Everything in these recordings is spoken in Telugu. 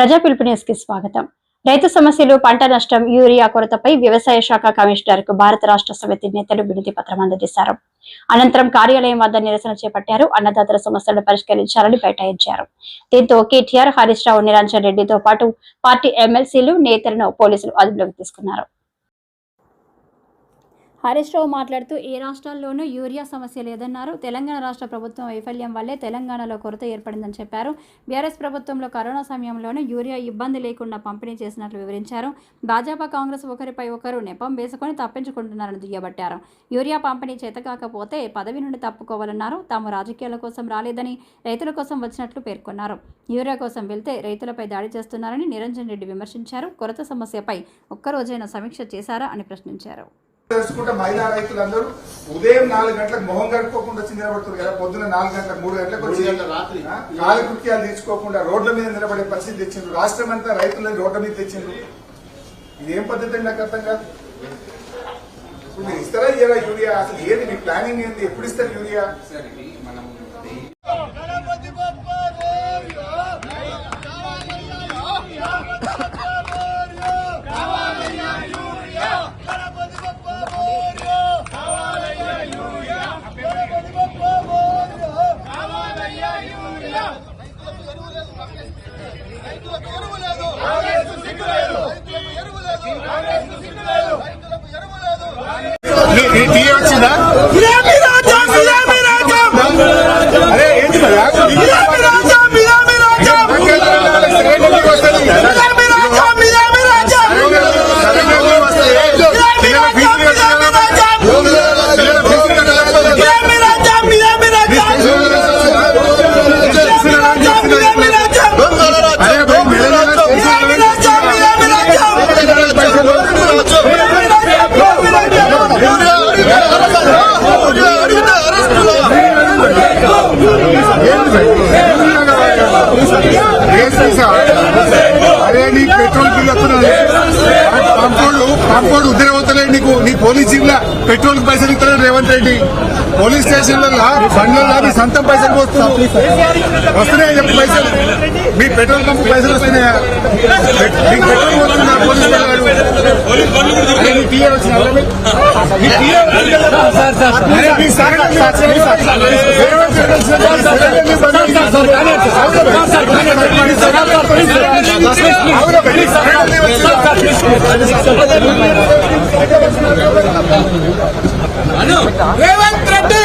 ప్రజా పిలుపు న్యూస్కి స్వాగతం. రైతు సమస్యలు పంట నష్టం యూరియా కొరతపై వ్యవసాయ శాఖ కమిషనర్కు భారత రాష్ట్ర సమితి నేతలు వినతి పత్రం అందజేశారు. అనంతరం కార్యాలయం వద్ద నిరసన చేపట్టారు. అన్నదాతల సమస్యలను పరిష్కరించాలని బైఠాయించారు దీంతో కేటీఆర్ హరీష్ రావు నిరంజన్ రెడ్డితో పాటు పార్టీ ఎమ్మెల్సీలు నేతలను పోలీసులు అదుపులోకి తీసుకున్నారు. హరీష్ రావు మాట్లాడుతూ ఏ రాష్ట్రాల్లోనూ యూరియా సమస్య లేదన్నారు. తెలంగాణ రాష్ట్ర ప్రభుత్వం వైఫల్యం వల్లే తెలంగాణలో కొరత ఏర్పడిందని చెప్పారు. బీఆర్ఎస్ ప్రభుత్వంలో కరోనా సమయంలోనూ యూరియా ఇబ్బంది లేకుండా పంపిణీ చేసినట్లు వివరించారు. భాజపా కాంగ్రెస్ ఒకరిపై ఒకరు నెపం వేసుకొని తప్పించుకుంటున్నారని దుయ్యబట్టారు. యూరియా పంపిణీ చేతకాకపోతే పదవి నుండి తప్పుకోవాలన్నారు. తాము రాజకీయాల కోసం రాలేదని రైతుల కోసం వచ్చినట్లు పేర్కొన్నారు. యూరియా కోసం వెళ్తే రైతులపై దాడి చేస్తున్నారని నిరంజన్ రెడ్డి విమర్శించారు. కొరత సమస్యపై ఒక్కరోజైనా సమీక్ష చేశారా అని ప్రశ్నించారు. తెలుసుకుంటే మహిళా రైతులందరూ ఉదయం నాలుగు గంటలకు మొహం కడుక్కోకుండా వచ్చి నిలబడుతుంది కదా పొద్దున నాలుగు గంటలకు మూడు గంటలకు వచ్చి రాత్రి. కాలకృత్యాలు తీర్చుకోకుండా రోడ్ల మీద నిలబడే పరిస్థితి తెచ్చిండ్రు. రాష్ట్రం అంతా రైతులని రోడ్ల మీద తెచ్చిండ్రు. ఇదేం పద్ధతి అండి నాకు అర్థం కాదు. ఇప్పుడు మీరు ఇస్తారా ఇయ్యరా యూరియా? అసలు ఏది మీ ప్లానింగ్ ఏంది? ఎప్పుడు ఇస్తారు యూరియా? beer వస్తున్నది పంపోడు పంపోడు నీకు. నీ పోలీస్ జిల్లా పెట్రోల్ పైసలు ఇస్తున్నాడు రేవంత్ రెడ్డి? పోలీస్ స్టేషన్లలో బండ్లలో నీ సొంతం పైసలు పోస్తున్నావు వస్తున్నాయా చెప్పు పైసలు? మీ పెట్రోల్ పంప్ పైసలు వస్తున్నాయా? నీకు పెట్రోల్ పోతుందా పోలీస్ వచ్చిన నీ టీఏ అరే నీ సాగర్ నీ రేవంత్ రెడ్డి వచ్చిన సాగర్ నీ బండి Revanth Reddy!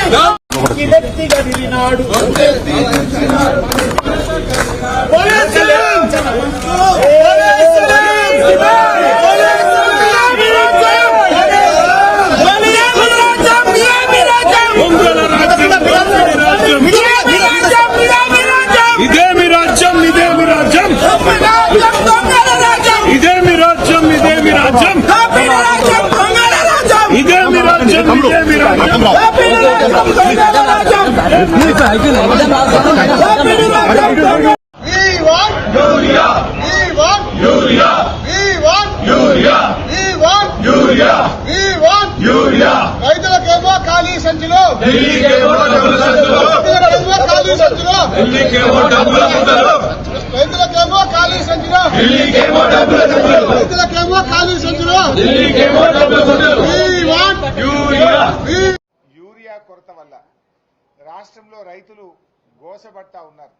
Yuria. We want Yuria. We want Yuria. రైతులకేమో ఖాళీ సంచులు ఖాళీ సంచులు రైతులకేమో ఖాళీ సంచులు రైతులకేమో ఖాళీ సంచులు We want Yuria. We urea కొరత వల్ల రాష్ట్రంలో రైతులు గోసపడతా ఉన్నారు.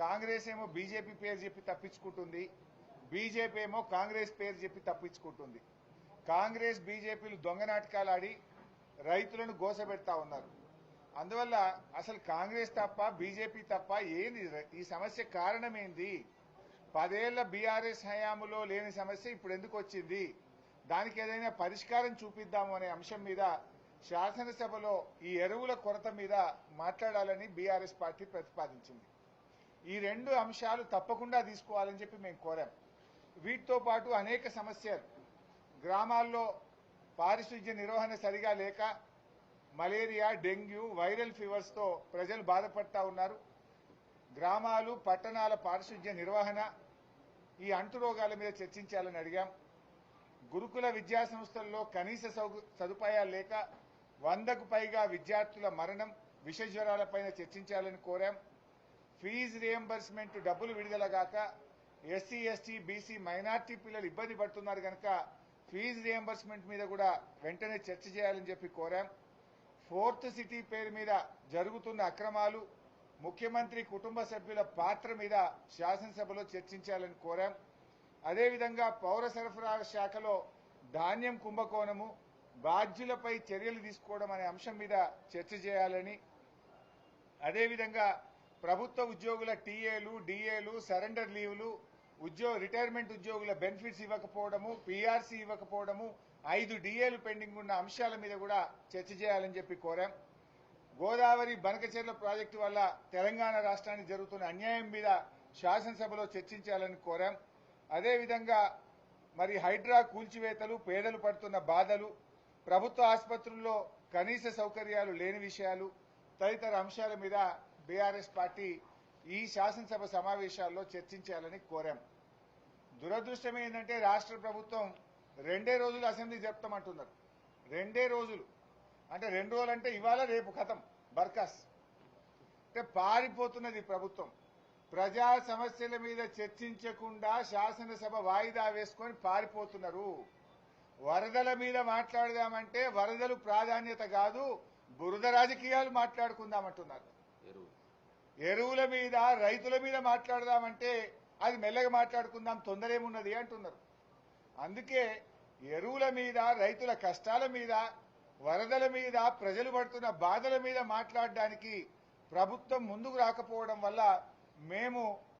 కాంగ్రెస్ ఏమో బీజేపీ పేరు చెప్పి తప్పించుకుంటుంది బీజేపీ ఏమో కాంగ్రెస్ పేరు చెప్పి తప్పించుకుంటుంది. కాంగ్రెస్ బీజేపీలు దొంగ నాటకాలు ఆడి రైతులను గోసబెడతా ఉన్నారు. అందువల్ల అసలు కాంగ్రెస్ తప్ప బీజేపీ తప్ప ఏంది? ఈ సమస్య కారణమేంది? పదేళ్ళ బీఆర్ఎస్ హయాములో లేని సమస్య ఇప్పుడు ఎందుకు వచ్చింది? దానికి ఏదైనా పరిష్కారం చూపిద్దాము అనే అంశం మీద శాసనసభలో ఈ ఎరువుల కొరత మీద మాట్లాడాలని బీఆర్ఎస్ పార్టీ ప్రతిపాదించింది. ఈ రెండు అంశాలు తప్పకుండా తీసుకోవాలని చెప్పి మేము కోరాం. వీటితో పాటు అనేక సమస్యలు. గ్రామాల్లో పారిశుధ్య నిర్వహణ సరిగా లేక మలేరియా డెంగ్యూ వైరల్ ఫీవర్స్తో ప్రజలు బాధపడతా ఉన్నారు. గ్రామాలు పట్టణాల పారిశుధ్య నిర్వహణ ఈ అంటురోగాల మీద చర్చించాలని అడిగాం. గురుకుల విద్యాసంస్థల్లో కనీస సదుపాయాలు లేక వందకు పైగా విద్యార్థుల మరణం విష జ్వరాలపైన చర్చించాలని కోరాం. ఫీజు రియంబర్స్మెంట్ డబ్బులు విడుదల గాక ఎస్సీ ఎస్టీ బీసీ మైనార్టీ పిల్లలు ఇబ్బంది పడుతున్నారు కనుక ఫీజు రియంబర్స్మెంట్ మీద కూడా వెంటనే చర్చ చేయాలని చెప్పి కోరాం. ఫోర్త్ సిటీ పేరు మీద జరుగుతున్న అక్రమాలు ముఖ్యమంత్రి కుటుంబ సభ్యుల పాత్ర మీద శాసనసభలో చర్చించాలని కోరాం. అదేవిధంగా పౌర సరఫరా శాఖలో ధాన్యం కుంభకోణము బాధ్యులపై చర్యలు తీసుకోవడం అనే అంశం మీద చర్చ చేయాలని అదేవిధంగా ప్రభుత్వ ఉద్యోగుల టీఏలు డిఏలు సరెండర్ లీవ్లు ఉద్యోగ రిటైర్మెంట్ ఉద్యోగుల బెనిఫిట్స్ ఇవ్వకపోవడము పీఆర్సీ ఇవ్వకపోవడము ఐదు డిఏలు పెండింగ్ ఉన్న అంశాల మీద కూడా చర్చ చేయాలని చెప్పి కోరాం. గోదావరి బనకచెర్ల ప్రాజెక్టు వల్ల తెలంగాణ రాష్ట్రానికి జరుగుతున్న అన్యాయం మీద శాసనసభలో చర్చించాలని కోరాం. అదేవిధంగా మరి హైడ్రా కూల్చివేతలు పేదలు పడుతున్న బాధలు ప్రభుత్వ ఆసుపత్రుల్లో కనీస సౌకర్యాలు లేని విషయాలు తదితర అంశాల మీద బీఆర్ఎస్ పార్టీ ఈ శాసనసభ సమావేశాల్లో చర్చించాలని కోరాం. దురదృష్టం ఏంటంటే రాష్ట్ర ప్రభుత్వం రెండే రోజులు అసెంబ్లీ జరుపుతామంటున్నారు. రెండే రోజులు. అంటే రెండు రోజులు అంటే ఇవాళ రేపు కథం బర్కాస్. అంటే పారిపోతున్నది ప్రభుత్వం. ప్రజా సమస్యల మీద చర్చించకుండా శాసనసభ వాయిదా వేసుకొని పారిపోతున్నారు. వరదల మీద మాట్లాడదామంటే వరదలు ప్రాధాన్యత కాదు బురద రాజకీయాలు మాట్లాడుకుందామంటున్నారు. ఎరువుల మీద రైతుల మీద మాట్లాడదామంటే అది మెల్లగా మాట్లాడుకుందాం తొందర ఏమున్నది అంటున్నారు. అందుకే ఎరువుల మీద రైతుల కష్టాల మీద వరదల మీద ప్రజలు పడుతున్న బాధల మీద మాట్లాడడానికి ప్రభుత్వం ముందుకు రాకపోవడం వల్ల మేము